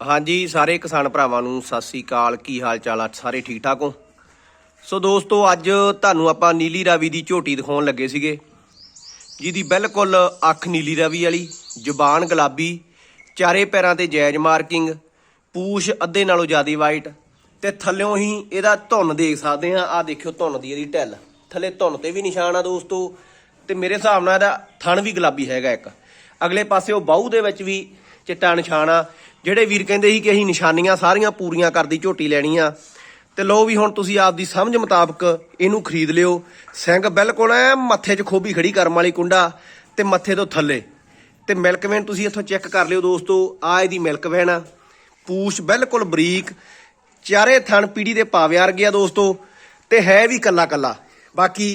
ਹਾਂਜੀ, ਸਾਰੇ ਕਿਸਾਨ ਭਰਾਵਾਂ ਨੂੰ ਸਤਿ ਸ੍ਰੀ ਅਕਾਲ। ਕੀ ਹਾਲ ਚਾਲ ਆ? ਸਾਰੇ ਠੀਕ ਠਾਕ ਹੋ? ਸੋ ਦੋਸਤੋ, ਅੱਜ ਤੁਹਾਨੂੰ ਆਪਾਂ ਨੀਲੀ ਰਾਵੀ ਦੀ ਝੋਟੀ ਦਿਖਾਉਣ ਲੱਗੇ ਸੀਗੇ। ਜਿਹਦੀ ਬਿਲਕੁਲ ਅੱਖ ਨੀਲੀ ਰਾਵੀ ਵਾਲੀ, ਜ਼ੁਬਾਨ ਗੁਲਾਬੀ, ਚਾਰੇ ਪੈਰਾਂ ਤੇ ਜੈਜ ਮਾਰਕਿੰਗ, ਪੂਛ ਅੱਧੇ ਨਾਲੋਂ ਜ਼ਿਆਦਾ ਵਾਈਟ ਤੇ ਥੱਲਿਓਂ ਹੀ ਇਹਦਾ ਧੁੰਨ ਦੇਖ ਸਕਦੇ ਆ ਆ ਦੇਖਿਓ ਧੁੰਨ ਦੀ ਇਹਦੀ ਢਿੱਲ। ਥੱਲੇ ਧੁੰਨ ਤੇ ਵੀ ਨਿਸ਼ਾਨ ਆ ਦੋਸਤੋ ਤੇ ਮੇਰੇ ਹਿਸਾਬ ਨਾਲ ਇਹਦਾ ਥਣ ਵੀ ਗੁਲਾਬੀ ਹੈਗਾ ਇੱਕ। ਅਗਲੇ ਪਾਸੇ ਉਹ ਬਾਹੂ ਦੇ ਵਿੱਚ ਵੀ ਚਿੱਟਾ ਨਿਸ਼ਾਨ ਆ ਜਿਹੜੇ ਵੀਰ ਕਹਿੰਦੇ ਸੀ ਕਿ ਅਸੀਂ ਨਿਸ਼ਾਨੀਆਂ ਸਾਰੀਆਂ ਪੂਰੀਆਂ ਕਰਦੀ, ਝੋਟੀ ਲੈਣੀ ਆ। ਤੇ ਲੋ ਵੀ ਹੁਣ ਤੁਸੀਂ ਆਪਦੀ ਸਮਝ ਮੁਤਾਬਕ ਇਹਨੂੰ ਖਰੀਦ ਲਿਓ। ਸਿੰਘ ਬਿਲਕੁਲ ਐ ਮੱਥੇ 'ਚ ਖੋਬੀ ਖੜੀ ਕਰਮ ਵਾਲੀ ਕੁੰਡਾ ਤੇ ਮੱਥੇ ਤੋਂ ਥੱਲੇ। ਤੇ ਮਿਲਕ ਵੈਨ ਤੁਸੀਂ ਇੱਥੋਂ ਚੈੱਕ ਕਰ ਲਿਓ ਦੋਸਤੋ, ਆ ਇਹਦੀ ਮਿਲਕ ਵੈਨ ਆ। ਪੂਛ ਬਿਲਕੁਲ ਬਰੀਕ, ਚਾਰੇ ਥਣ ਪੀੜੀ ਦੇ ਪਾਵਿਆਰ ਗਿਆ ਦੋਸਤੋ। ਤੇ ਹੈ ਵੀ ਕੱਲਾ ਕੱਲਾ ਬਾਕੀ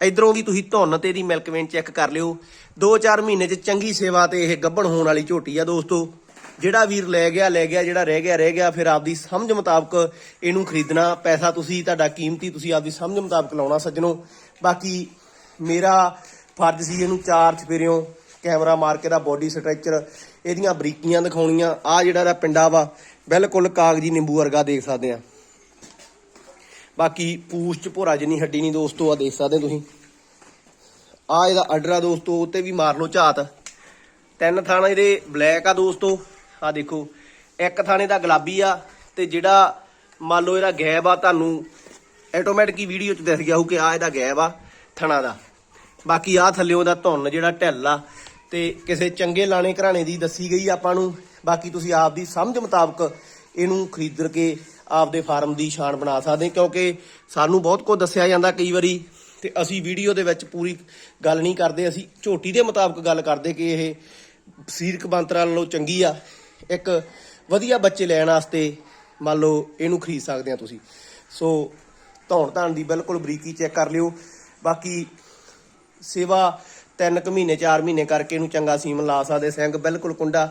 ਇਧਰੋਂ ਵੀ ਤੁਸੀਂ ਧੁੰਨ ਤੇ ਇਹਦੀ ਮਿਲਕ ਵੈਨ ਚੈੱਕ ਕਰ ਲਿਓ। 2-4 ਮਹੀਨੇ 'ਚ ਚੰਗੀ ਸੇਵਾ ਤੇ ਇਹ ਗੱਭਣ ਹੋਣ ਵਾਲੀ ਝੋਟੀ ਆ ਦੋਸਤੋ। ਜਿਹੜਾ ਵੀਰ ਲੈ ਗਿਆ ਲੈ ਗਿਆ, ਜਿਹੜਾ ਰਹਿ ਗਿਆ ਰਹਿ ਗਿਆ, ਫਿਰ ਆਪਦੀ ਸਮਝ ਮੁਤਾਬਕ ਇਹਨੂੰ ਖਰੀਦਣਾ। ਪੈਸਾ ਤੁਸੀਂ, ਤੁਹਾਡਾ ਕੀਮਤੀ, ਤੁਸੀਂ ਆਪਦੀ ਸਮਝ ਮੁਤਾਬਕ ਲਾਉਣਾ ਸੱਜਣੋ। ਬਾਕੀ ਮੇਰਾ ਫਰਜ਼ ਸੀ ਇਹਨੂੰ ਚਾਰ ਚਫੇਰਿਓ, ਕੈਮਰਾ ਮਾਰ ਕੇ ਦਾ ਬੋਡੀ ਸਟਰਕਚਰ ਇਹਦੀਆਂ ਬਰੀਕੀਆਂ ਦਿਖਾਉਣੀਆਂ। ਆ ਜਿਹੜਾ ਦਾ ਪਿੰਡਾ ਵਾ, ਬਿਲਕੁਲ ਕਾਗਜੀ ਨਿੰਬੂ ਵਰਗਾ ਦੇਖ ਸਕਦੇ ਆ। ਬਾਕੀ ਪੂਛ ਚ ਭੋਰਾ ਜਿੰਨੀ ਹੱਡੀ ਨਹੀਂ ਦੋਸਤੋ ਆ ਦੇਖ ਸਕਦੇ ਤੁਸੀਂ। ਆ ਇਹਦਾ ਅਡਰਾ ਦੋਸਤੋ, ਉੱਤੇ ਵੀ ਮਾਰ ਲਓ ਝਾਤ। ਤਿੰਨ ਥਾਣੇ ਇਹਦੇ ਬਲੈਕ ਆ ਦੋਸਤੋ। ਆ ਦੇਖੋ, ਇੱਕ ਥਾਣੇ ਦਾ ਗੁਲਾਬੀ ਆ, ਤੇ ਜਿਹੜਾ ਮੰਨ ਲਓ ਇਹਦਾ ਗੈਬ ਆ, ਤੁਹਾਨੂੰ ਆਟੋਮੈਟਿਕ ਹੀ ਵੀਡੀਓ ਚ ਦਿਖ ਗਿਆ ਹੋਊ ਕਿ ਆ ਇਹਦਾ ਗੈਬ ਆ, ਥਣਾ ਦਾ। ਬਾਕੀ ਆ ਥੱਲਿਓਂ ਦਾ ਧੁੰਨ ਜਿਹੜਾ ਢਿੱਲ ਆ, ਤੇ ਕਿਸੇ ਚੰਗੇ ਲਾਣੇ ਘਰਾਣੇ ਦੀ ਦੱਸੀ ਗਈ ਆਪਾਂ ਨੂੰ। ਬਾਕੀ ਤੁਸੀਂ ਆਪ ਦੀ ਸਮਝ ਮੁਤਾਬਕ ਇਹਨੂੰ ਖਰੀਦ ਕੇ ਆਪਦੇ ਫਾਰਮ ਦੀ ਸ਼ਾਨ ਬਣਾ ਸਕਦੇ ਕਿਉਂਕਿ ਸਾਨੂੰ ਬਹੁਤ ਕੁਝ ਦੱਸਿਆ ਜਾਂਦਾ ਕਈ ਵਾਰੀ ਤੇ ਅਸੀਂ ਵੀਡੀਓ ਦੇ ਵਿੱਚ ਪੂਰੀ ਗੱਲ ਨਹੀਂ ਕਰਦੇ, ਅਸੀਂ ਝੋਟੀ ਦੇ ਮੁਤਾਬਕ ਗੱਲ ਕਰਦੇ ਕਿ ਇਹ ਸਰੀਰਕ ਬੰਤਰਾ ਨਾਲੋਂ ਚੰਗੀ ਆ, ਇੱਕ ਵਧੀਆ ਬੱਚੇ ਲੈਣ ਵਾਸਤੇ ਮੰਨ ਲਓ ਇਹਨੂੰ ਖਰੀਦ ਸਕਦੇ ਆ ਤੁਸੀਂ। ਸੋ ਧੌਣ ਧਾਣ ਦੀ ਬਿਲਕੁਲ ਬਰੀਕੀ ਚੈੱਕ ਕਰ ਲਿਓ। ਬਾਕੀ ਸੇਵਾ ਤਿੰਨ ਕੁ ਮਹੀਨੇ 4 ਮਹੀਨੇ ਕਰਕੇ ਇਹਨੂੰ ਚੰਗਾ ਸੀਮਨ ਲਾ ਸਕਦੇ ਸਿੰਘ ਬਿਲਕੁਲ ਕੁੰਡਾ,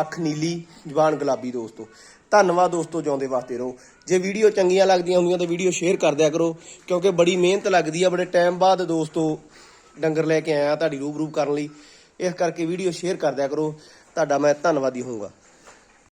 ਅੱਖ ਨੀਲੀ ਜ਼ਬਾਨ ਗੁਲਾਬੀ ਦੋਸਤੋ। ਧੰਨਵਾਦ ਦੋਸਤੋ ਜਿਉਂਦੇ ਵਾਸਤੇ ਰਹੋ। ਜੇ ਵੀਡੀਓ ਚੰਗੀਆਂ ਲੱਗਦੀਆਂ ਹੁੰਦੀਆਂ ਤਾਂ ਵੀਡੀਓ ਸ਼ੇਅਰ ਕਰ ਦਿਆ ਕਰੋ, ਕਿਉਂਕਿ ਬੜੀ ਮਿਹਨਤ ਲੱਗਦੀ ਆ। ਬੜੇ ਟਾਈਮ ਬਾਅਦ ਦੋਸਤੋ ਡੰਗਰ ਲੈ ਕੇ ਆਇਆ ਤੁਹਾਡੀ ਰੂਬਰੂ ਕਰਨ ਲਈ। ਇਸ ਕਰਕੇ ਵੀਡੀਓ ਸ਼ੇਅਰ ਕਰ ਦਿਆ ਕਰੋ। ਤੁਹਾਡਾ ਮੈਂ ਧੰਨਵਾਦੀ ਹੋਊਂਗਾ।